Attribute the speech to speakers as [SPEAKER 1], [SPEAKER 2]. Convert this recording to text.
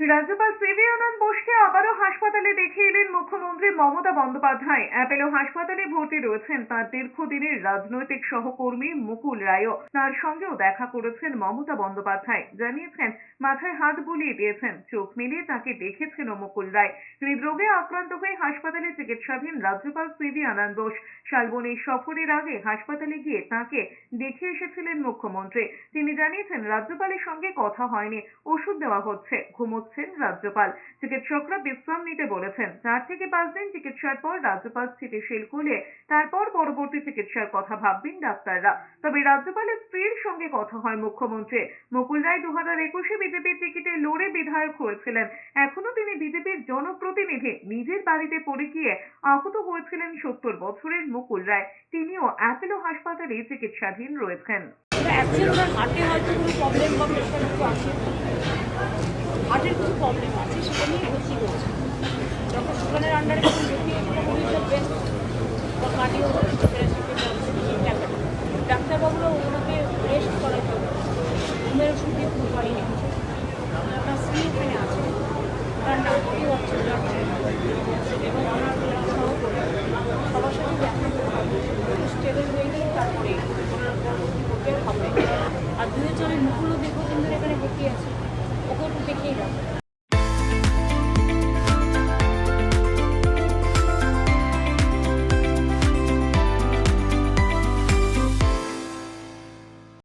[SPEAKER 1] রাজ্যপাল সিভি আনন্দ বোসকে আবারও হাসপাতালে দেখিয়ে এলেন মুখ্যমন্ত্রী মমতা বন্দ্যোপাধ্যায়। অ্যাপেলো হাসপাতালে ভর্তি রয়েছেন তার দীর্ঘদিনের রাজনৈতিক সহকর্মী মুকুল রায়ও। তার সঙ্গেও দেখা করেছেন মমতা বন্দ্যোপাধ্যায়। জানিয়েছেন, মাথায় হাত বুলিয়ে দিয়েছেন, চোখ মিলিয়ে তাকে দেখেছেন মুকুল রায়। হৃদরোগে আক্রান্ত হয়ে হাসপাতালে চিকিৎসাধীন রাজ্যপাল সিভি আনন্দ বোস। শালবনী সফরের আগে হাসপাতালে গিয়ে তাকে দেখে এসেছিলেন মুখ্যমন্ত্রী। তিনি জানিয়েছেন, রাজ্যপালের সঙ্গে কথা হয়নি, ওষুধ দেওয়া হচ্ছে, ঘুমোচ্ছেন রাজ্যপাল। চিকিৎসকরা বিশ্রাম নিতে বলেছেন, চার থেকে পাঁচ দিন চিকিৎসার পর রাজ্যপাল স্থিতিশীল হলে তারপর পরবর্তী চিকিৎসার কথা ভাববেন ডাক্তাররা। তবে রাজ্যপালের স্ত্রীর সঙ্গে কথা হয় মুখ্যমন্ত্রী মুকুল রায় দু হাজার একুশে বিজেপির টিকিটে লড়ে বিধায়ক হয়েছিলেন। এখনও তিনি বিজেপির জনপ্রতিনিধি, নিজের বাড়িতে পড়ে গিয়ে আহত হয়েছিলেন সত্তর বছরের মুকুল রায়। তিনিও অ্যাপেলো হাসপাতালে চিকিৎসাধীন রয়েছেন।
[SPEAKER 2] হার্টে কোনো প্রবলেম বা প্রেশার একটু আছে। হার্টের কিছু প্রবলেম আছে সেটা নিয়ে ভর্তি করেছে জীবনের আন্ডারে ডাক্তারবাবুরা ওনাকে রেস্ট করার জন্য ওষুধ দিয়ে ঘুম করেনি আপনার স্ত্রী এখানে আছে তার নামটি হচ্ছে এবং আমার সহকর্মী সবার সাথে দেখা স্টেবল হয়ে গেলে তারপরে ওনার পরবর্তী হবে। আর দুজনের মুকুলও দীর্ঘদিন ধরে এখানে ভর্তি আছে।